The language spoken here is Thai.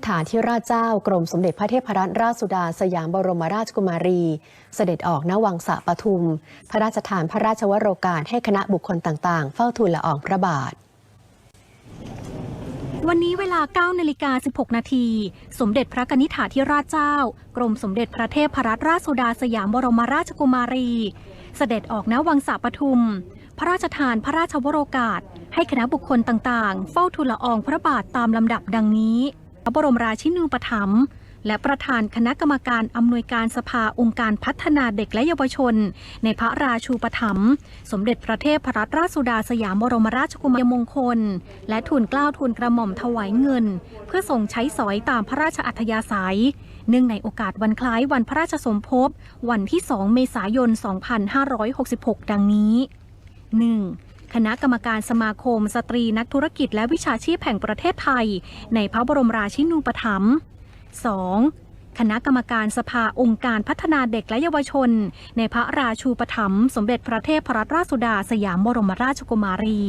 นิษฐาธิราชเจ้ากรมสมเด็จพระเทพรัตนราชสุดาสยามบรมราชกุมารี เสด็จออกณวังสะปทุม พระราชทานพระราชวโรกาสให้คณะบุคคลต่างๆ เฝ้าทูลละอองพระบาท วันนี้เวลา 9 นาฬิกา 16 นาที สมเด็จพระกนิษฐาธิราชเจ้า กรมสมเด็จพระเทพรัตนราชสุดาสยามบรมราชกุมารี เสด็จออกณวังสะปทุม พระราชทานพระราชวโรกาสให้คณะบุคคลต่างๆ เฝ้าทูลละอองพระบาทตามลำดับดังนี้ พระบรมราชินูปถัมภ์และประธานคณะกรรมการอำนวยการสภาองค์การพัฒนาเด็กและเยาวชน ในพระราชูปถัมภ์สมเด็จพระเทพรัตนราชสุดาสยามบรมราชกุมารมงคล และทูลเกล้าทูลกระหม่อมถวายเงิน เพื่อส่งใช้สอยตามพระราชอัธยาศัย เนื่องในโอกาสวันคล้ายวันพระราชสมภพวันที่ 2 เมษายน 2566 ดังนี้ 1. คณะกรรมการสมาคม สตรีนักธุรกิจและวิชาชีพแห่งประเทศไทย ในพระบรมราชินูปถัมภ์ 2. คณะกรรมการสภาองค์การพัฒนาเด็กและเยาวชน ในพระราชูปถัมภ์สมเด็จพระเทพรัตนราชสุดาสยามบรมราชกุมารี